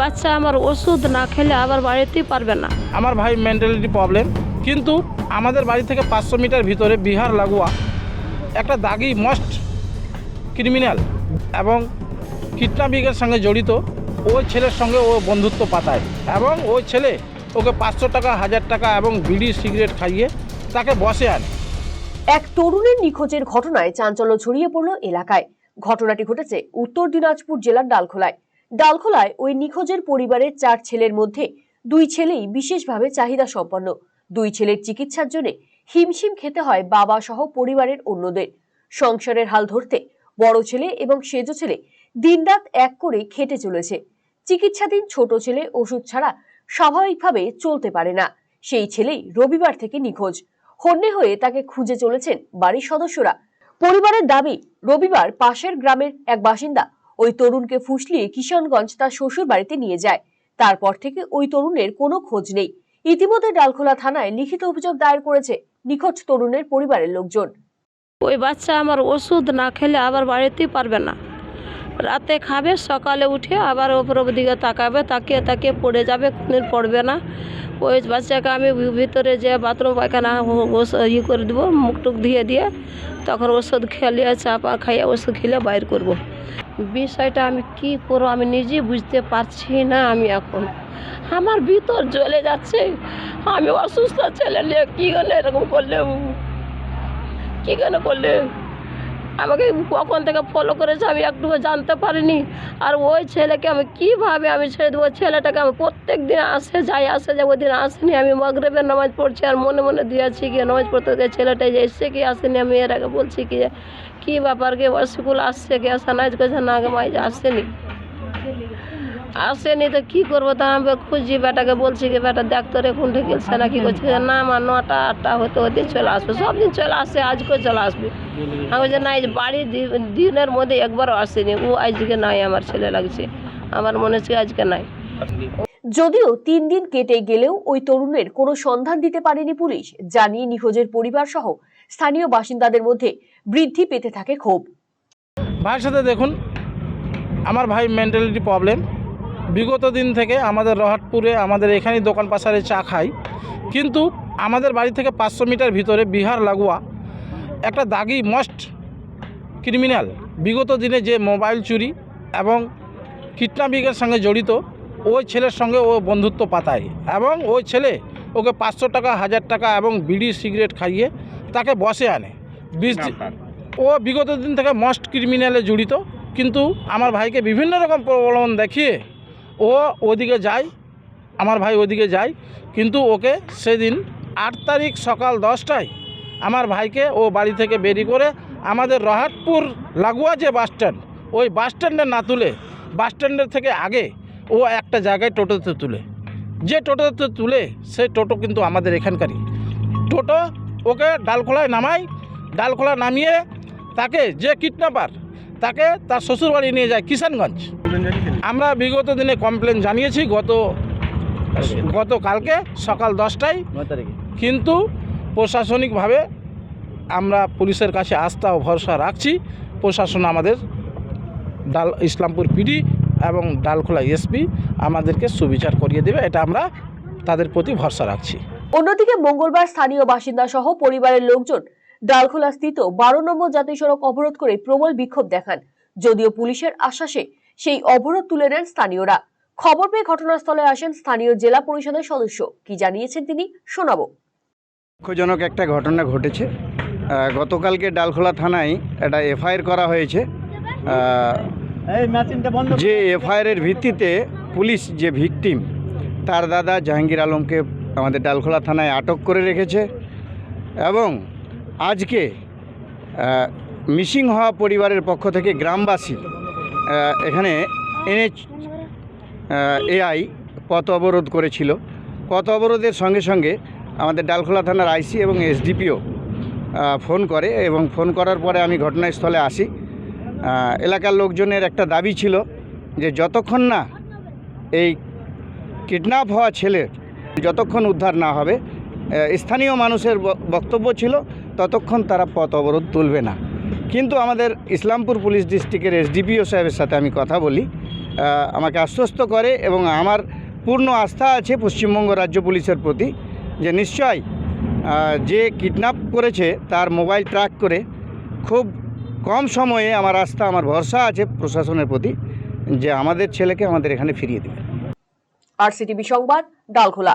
বাচ্চা আমার ওষুধ না খেলে আবার বাড়িতেই পারবে না। আমার ভাই মেন্টালিটি প্রবলেম কিন্তু আমাদের বাড়ি থেকে পাঁচশো মিটার ভিতরে বিহার লাগোয়া একটা দাগি মস্ট ক্রিমিনাল এবং কিডন্যাপিংয়ের সঙ্গে জড়িত ওই ছেলের সঙ্গে ও বন্ধুত্ব পাতায় এবং ওই ছেলে ওকে পাঁচশো টাকা হাজার টাকা এবং বিড়ি সিগারেট খাইয়ে তাকে বসে আনে। এক তরুণের নিখোঁজের ঘটনায় চাঞ্চল্য ছড়িয়ে পড়ল এলাকায়। ঘটনাটি ঘটেছে উত্তর দিনাজপুর জেলার ডালখোলায়। ডালখোলায় ওই নিখোঁজের পরিবারের চার ছেলের মধ্যে দুই ছেলেই বিশেষভাবে চাহিদা সম্পন্ন। দুই ছেলের চিকিৎসার জন্য হিমশিম খেতে হয় বাবা সহ পরিবারের অন্যদের। সংসারের হাল ধরতে বড় ছেলে এবং সেজ ছেলে দিনরাত এক করে খেটে চলেছে। চিকিৎসাধীন ছোট ছেলে ওষুধ ছাড়া স্বাভাবিকভাবে চলতে পারে না। সেই ছেলেই রবিবার থেকে নিখোঁজ। হন্যে হয়ে তাকে খুঁজে চলেছেন বাড়ির সদস্যরা। পরিবারের দাবি, রবিবার পাশের গ্রামের এক বাসিন্দা ওই তরুণকে ফুসলিয়ে কিষানগঞ্জ তার শ্বশুর বাড়িতে নিয়ে যায়। তারপর থেকে ওই তরুণের কোনো খোঁজ নেই। ইতিমধ্যে ডালখোলা থানায় লিখিত অভিযোগ দায়ের করেছে নিখোঁজ তরুণের পরিবারের লোকজন। ওই বাচ্চা আমার ওষুধ না খেলে আবার বাড়িতেই পারবে না। রাতে খাবে, সকালে উঠে আবার ওপর দিকে তাকাবে, তাকিয়ে তাকিয়ে পড়ে যাবে, কোনদিন পড়বে না। ওই বাচ্চাকে আমি ভিতরে যে বাথরুম, পায়খানা ইয়ে করে দেবো, মুখ টুক দিয়ে দিয়ে, তখন ওষুধ খেলিয়ে চাপা খাইয়ে, ওষুধ খেলে বাইর করব। বিষয়টা আমি কি করব আমি নিজে বুঝতে পারছি না আমি এখন। আমার ভিতর জ্বলে যাচ্ছে। আমি অসুস্থ ছেলে নিয়ে কী গেলে এরকম করলে কী কেন করলে? আমাকে কখন থেকে ফলো করেছে আমি একটুকু জানতে পারিনি। আর ওই ছেলেকে আমি কীভাবে আমি ছেড়ে দেবো? ছেলেটাকে আমি প্রত্যেক দিন আসে যাই আসে যাই, ওই দিন আসেনি। আমি মগরেবের নামাজ পড়ছি আর মনে মনে দিয়েছি কি, নামাজ পড়তে গিয়ে ছেলেটা যে এসছে কি, আসেনি। আমি এর আগে বলছি কি কী ব্যাপার কে স্কুল আসছে কি আসা নাচ করছে না আগে মাই আসেনি। আসেনি তো কি করব? তা আমি খুঁজি বেটাকে বলছি কি বেটা দেখ তোর এখন গেছে না কি করছে না আমার নটা আটটা হতে হতে চলে আসবে সব দিন চলে আসে আজকে চলে আসবে। আমি বলছি না এই যে বাড়ি দিনের মধ্যে একবারও আসেনি ও আজকে নাই আমার ছেলে লাগছে আমার মনে হচ্ছে আজকে নাই। যদিও তিন দিন কেটে গেলেও ওই তরুণের কোনো সন্ধান দিতে পারেনি পুলিশ জানিয়ে নিখোঁজের পরিবার সহ স্থানীয় বাসিন্দাদের মধ্যে বৃদ্ধি পেতে থাকে ক্ষোভ। ভাইয়ের সাথে দেখুন আমার ভাই মেন্টালিটি প্রবলেম বিগত দিন থেকে আমাদের রহাটপুরে আমাদের এখানেই দোকান পাশারে চা খাই। কিন্তু আমাদের বাড়ি থেকে পাঁচশো মিটার ভিতরে বিহার লাগোয়া একটা দাগি মস্ট ক্রিমিনাল। বিগত দিনে যে মোবাইল চুরি এবং কিডন্যাপিংয়ের সঙ্গে জড়িত ওই ছেলের সঙ্গে ও বন্ধুত্ব পাতায় এবং ওই ছেলে ওকে পাঁচশো টাকা হাজার টাকা এবং বিড়ি সিগারেট খাইয়ে তাকে বসে আনে। বিশ ও বিগত দিন থেকে মস্ট ক্রিমিনালে জড়িত। কিন্তু আমার ভাইকে বিভিন্ন রকম প্রবলন দেখিয়ে ও ওদিকে যায়, আমার ভাই ওদিকে যায়, কিন্তু ওকে সেদিন আট তারিখ সকাল দশটায় আমার ভাইকে ও বাড়ি থেকে বেরি করে আমাদের রহাটপুর লাগুয়া যে বাস স্ট্যান্ড, ওই বাস স্ট্যান্ডে না তুলে, বাস স্ট্যান্ডের থেকে আগে ও একটা জায়গায় টোটোতে তুলে। যে টোটোতে তুলে, সে টোটো কিন্তু আমাদের এখানকারই। টোটো ওকে ডালখোলায় নামায়, ডালখোলা নামিয়ে তাকে যে কিডন্যাপার, তাকে তার শ্বশুরবাড়ি নিয়ে যায় কিষানগঞ্জ। আমরা বিগত দিনে কমপ্লেন জানিয়েছি গত গতকালকে সকাল দশটায়। কিন্তু প্রশাসনিকভাবে আমরা পুলিশের কাছে আস্থা ও ভরসা রাখছি। প্রশাসন আমাদের ডাল ইসলামপুর পিডি এবং ডালখোলা এসপি আমাদেরকে সুবিচার করিয়ে দেবে এটা আমরা তাদের প্রতি ভরসা রাখছি। অন্যদিকে মঙ্গলবার স্থানীয় বাসিন্দা সহ পরিবারের লোকজন ডালখোলা স্থিত বারো নম্বর জাতীয় সড়ক অবরোধ করে প্রবল বিক্ষোভ দেখান। যদিও পুলিশের আশ্বাসে সেই অবরোধ তুলে নেন স্থানীয়রা। খবর পেয়ে ঘটনাস্থলে আসেন স্থানীয় জেলা পরিষদের সদস্য। কি জানিয়েছেন তিনি শোনাবো। দুঃখজনক একটা ঘটনা ঘটেছে। গতকালকে ডালখোলা থানায় একটা এফআইআর করা হয়েছে। যে এফআইআরের ভিত্তিতে পুলিশ যে ভিকটিম তার দাদা জাহাঙ্গীর আলমকে আমাদের ডালখোলা থানায় আটক করে রেখেছে। এবং আজকে মিসিং হওয়া পরিবারের পক্ষ থেকে গ্রামবাসী এখানে এনএচ এআই পথ অবরোধ করেছিল। পথ অবরোধের সঙ্গে সঙ্গে আমাদের ডালখোলা থানার আইসি এবং এসডিপিও ফোন করে এবং ফোন করার পরে আমি ঘটনাস্থলে আসি। এলাকার লোকজনের একটা দাবি ছিল যে যতক্ষণ না এই কিডন্যাপ হওয়া ছেলে যতক্ষণ উদ্ধার না হবে স্থানীয় মানুষের বক্তব্য ছিল, ততক্ষণ তারা পথ অবরোধ তুলবে না। কিন্তু আমাদের ইসলামপুর পুলিশ ডিস্ট্রিক্টের এসডিপিও সাহেবের সাথে আমি কথা বলি আমাকে আশ্বস্ত করে এবং আমার পূর্ণ আস্থা আছে পশ্চিমবঙ্গ রাজ্য পুলিশের প্রতি যে নিশ্চয় যে কিডন্যাপ করেছে তার মোবাইল ট্র্যাক করে খুব কম সময়ে আমার আস্থা, আমার ভরসা আছে প্রশাসনের প্রতি যে আমাদের ছেলেকে আমাদের এখানে ফিরিয়ে দেবে। আর সিটিভি সংবাদ, ডালখোলা।